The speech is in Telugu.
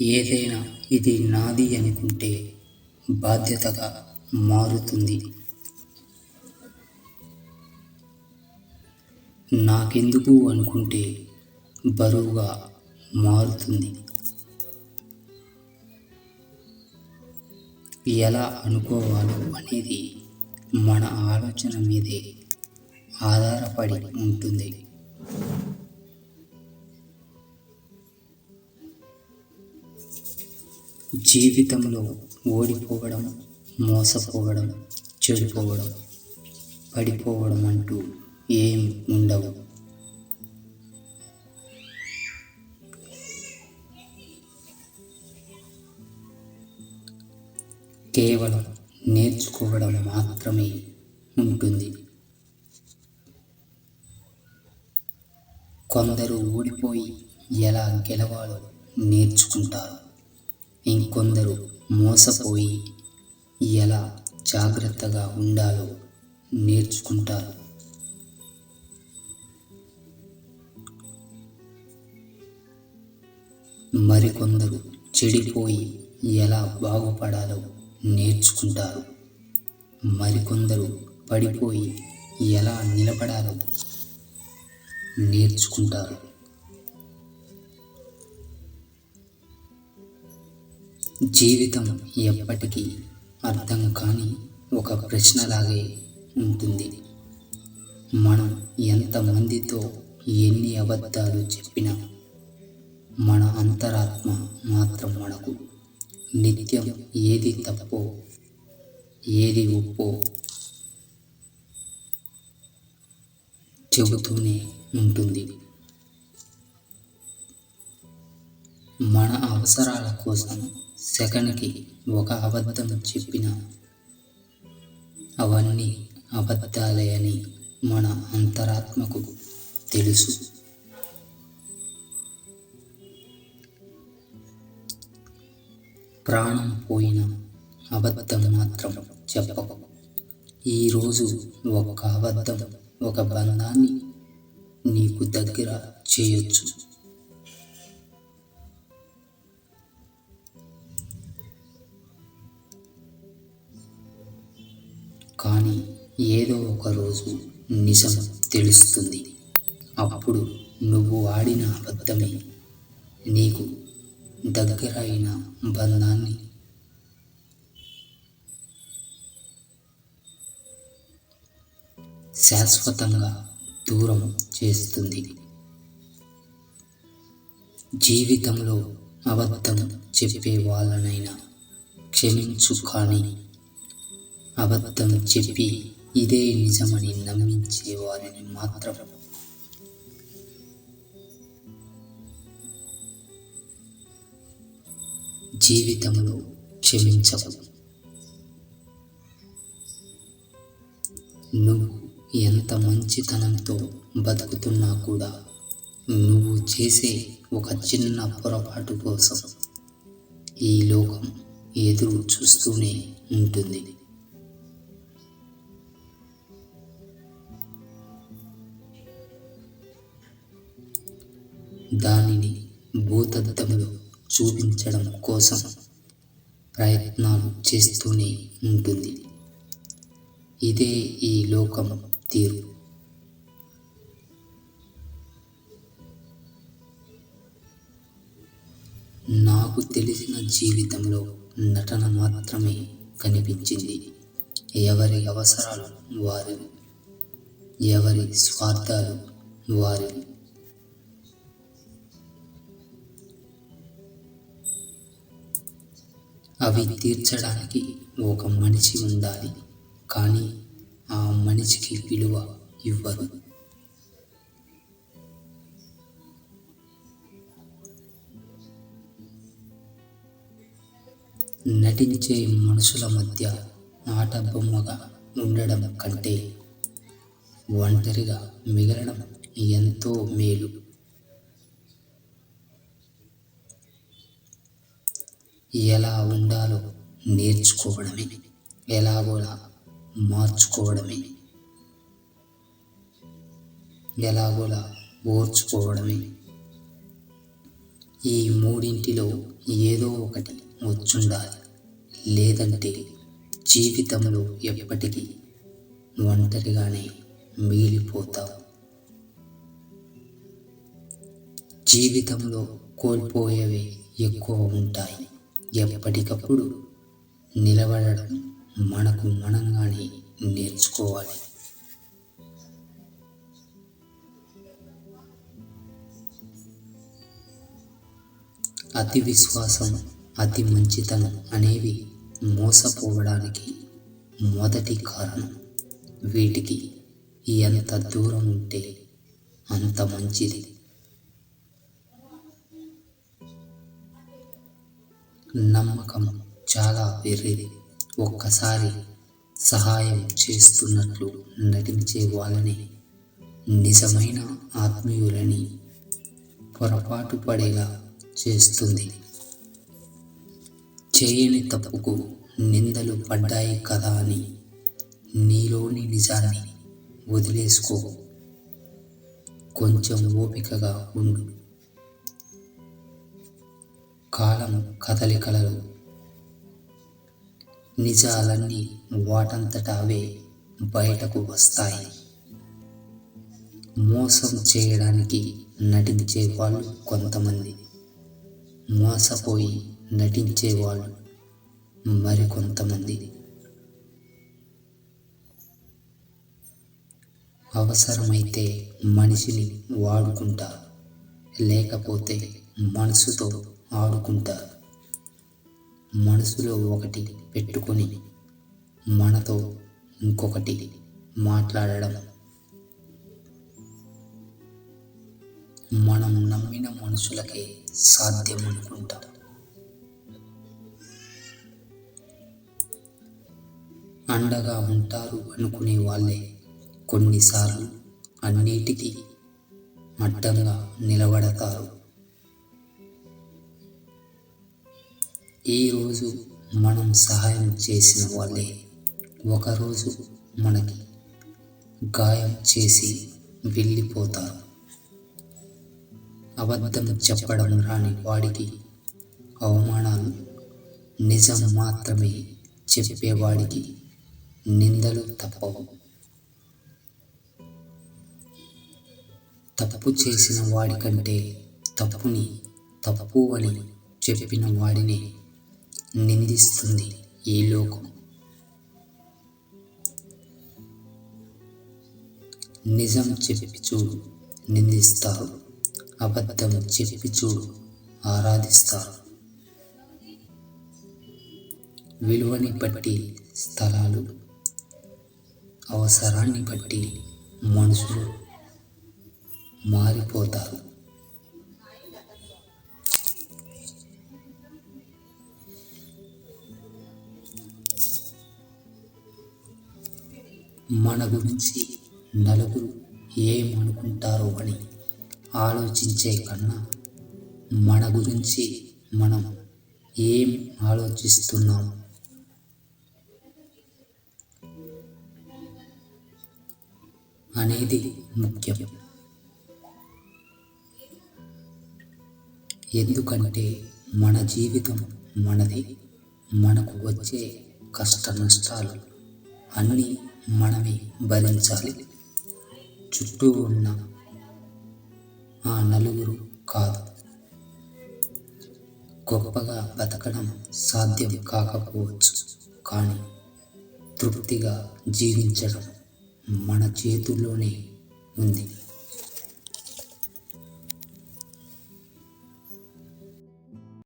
ఏదైనా ఇది నాది అనుకుంటే బాధ్యతగా మారుతుంది. నాకెందుకు అనుకుంటే బరువుగా మారుతుంది. ఎలా అనుకోవాలో అనేది మన ఆలోచన మీదే ఆధారపడి ఉంటుంది. జీవితంలో ఓడిపోవడం మోసపోవడం చెడిపోవడం పడిపోవడం అంటూ ఏం ఉండవు. కేవలం నేర్చుకోవడం మాత్రమే ఉంటుంది. కొందరు ఓడిపోయి ఎలా గెలవాలో నేర్చుకుంటారు. ఇంకొందరు మోసపోయి ఎలా జాగ్రత్తగా ఉండాలో నేర్చుకుంటారు. మరికొందరు చెడిపోయి ఎలా బాగుపడాలో నేర్చుకుంటారు. మరికొందరు పడిపోయి ఎలా నిలబడాలో నేర్చుకుంటారు. జీవితం ఎప్పటికీ అర్థం కాని ఒక ప్రశ్నలాగే ఉంటుంది. మనం ఎంతమందితో ఎన్ని అబద్ధాలు చెప్పినా మన అంతరాత్మ మాత్రం మనకు. నిత్యం ఏది తప్పో ఏది ఒప్పో చెబుతూనే ఉంటుంది. మన అవసరాల కోసం సెకండ్కి ఒక అబద్ధం చెప్పిన అవన్నీ అబద్ధాలే అని మన అంతరాత్మకు తెలుసు. ప్రాణం పోయిన అబద్ధం మాత్రం చెప్పకు. ఈరోజు ఒక అబద్ధం ఒక బంధాన్ని నీకు దగ్గర చేయొచ్చు. కానీ ఏదో ఒక రోజు నిజం తెలుస్తుంది. అప్పుడు నువ్వు ఆడిన అబద్ధమే. నీకు దగ్గరైన బంధాన్ని శాశ్వతంగా దూరం చేస్తుంది. జీవితంలో అబద్ధం చెప్పే వాళ్ళనైనా క్షమించు కానీ అబద్ధం చెప్పి ఇదే నిజమని నమ్మించే వారిని మాత్రం జీవితంలో క్షమించవు నువ్వు ఎంత మంచితనంతో బతుకుతున్నా కూడా నువ్వు చేసే ఒక చిన్న పొరపాటు కోసం ఈ లోకం ఎదురు చూస్తూనే ఉంటుంది. దానిని భూతద్దంలో చూపించడం కోసం ప్రయత్నాలు చేస్తూనే ఉంటుంది. ఇదే ఈ లోకం తీరు. నాకు తెలిసిన జీవితంలో నటన మాత్రమే కనిపించింది. ఎవరి అవసరాలు వారి ఎవరి స్వార్థాలు వారి అవి తీర్చడానికి ఒక మనిషి ఉండాలి. కానీ ఆ మనిషికి విలువ ఇవ్వరు. నటించే మనుషుల మధ్య ఆట బొమ్మగా ఉండడం కంటే ఒంటరిగా మిగలడం ఎంతో మేలు. ఎలా ఉండాలో నేర్చుకోవడమే. ఎలాగోలా మార్చుకోవడమే. ఎలాగోలా ఓర్చుకోవడమే. ఈ మూడింటిలో ఏదో ఒకటి వచ్చుండాలి. లేదంటే జీవితంలో ఎప్పటికీ ఒంటరిగానే మిగిలిపోతావు జీవితంలో కోల్పోయేవి ఎక్కువ ఉంటాయి. ఎప్పటికప్పుడు నిలబడడం మనకు మనంగానే నేర్చుకోవాలి. అతి విశ్వాసం అతి మంచితనం అనేవి మోసపోవడానికి మొదటి కారణం. వీటికి ఎంత దూరం ఉంటే అంత మంచిది. నమ్మకం చాలా వెర్రిది ఒక్కసారి సహాయం చేస్తున్నట్లు నటించే వాళ్ళని నిజమైన ఆత్మీయులని పొరపాటు పడేలా చేస్తుంది. చేయని తప్పుకు నిందలు పడ్డాయి కదా అని నీలోని నిజాన్ని వదిలేసుకో. కొంచెం ఓపికగా ఉండు. కాలం కదలికలలు నిజాలన్నీ వాటంతట అవే బయటకు వస్తాయి. మోసం చేయడానికి నటించే వాళ్ళు కొంతమంది. మోసపోయి నటించేవాళ్ళు మరికొంతమంది. అవసరమైతే మనిషిని వాడుకుంటా లేకపోతే మనసుతో ఆడుకుంటారు మనసులో ఒకటి పెట్టుకొని మనతో ఇంకొకటి మాట్లాడడం. మనం నమ్మిన మనుషులకే సాధ్యం అనుకుంటాం. అండగా ఉంటారు అనుకునే వాళ్ళే కొన్నిసార్లు అన్నిటికీ అడ్డంగా నిలబడతారు. ఈరోజు మనం సహాయం చేసిన వాళ్ళే. ఒకరోజు మనకి గాయం చేసి వెళ్ళిపోతారు. అబద్ధం చెప్పడం రాని వాడికి అవమానాలు నిజం మాత్రమే చెప్పేవాడికి నిందలు తప్పవు. తప్పు చేసిన వాడికంటే తప్పుని తప్పు అని చెప్పిన వాడిని నిందిస్తుంది ఈ లోకం. నిజం చెప్పి చూడు నిందిస్తారు. అబద్ధం చెప్పి చూడు ఆరాధిస్తారు. విలువని బట్టి స్థలాలు అవసరాన్ని బట్టి మనుషులు మారిపోతారు. మన గురించి నలుగురు ఏమనుకుంటారో అని ఆలోచించే కన్నా మన గురించి మనం ఏం ఆలోచిస్తున్నాం? అనేది ముఖ్యం. ఎందుకంటే మన జీవితం మనది. మనకు వచ్చే కష్ట నష్టాలు అన్నీ మనమే భరించాలి. చుట్టూ ఉన్న ఆ నలుగురు కాదు. గొప్పగా బతకడం సాధ్యం కాకపోవచ్చు కానీ తృప్తిగా జీవించడం మన చేతుల్లోనే ఉంది.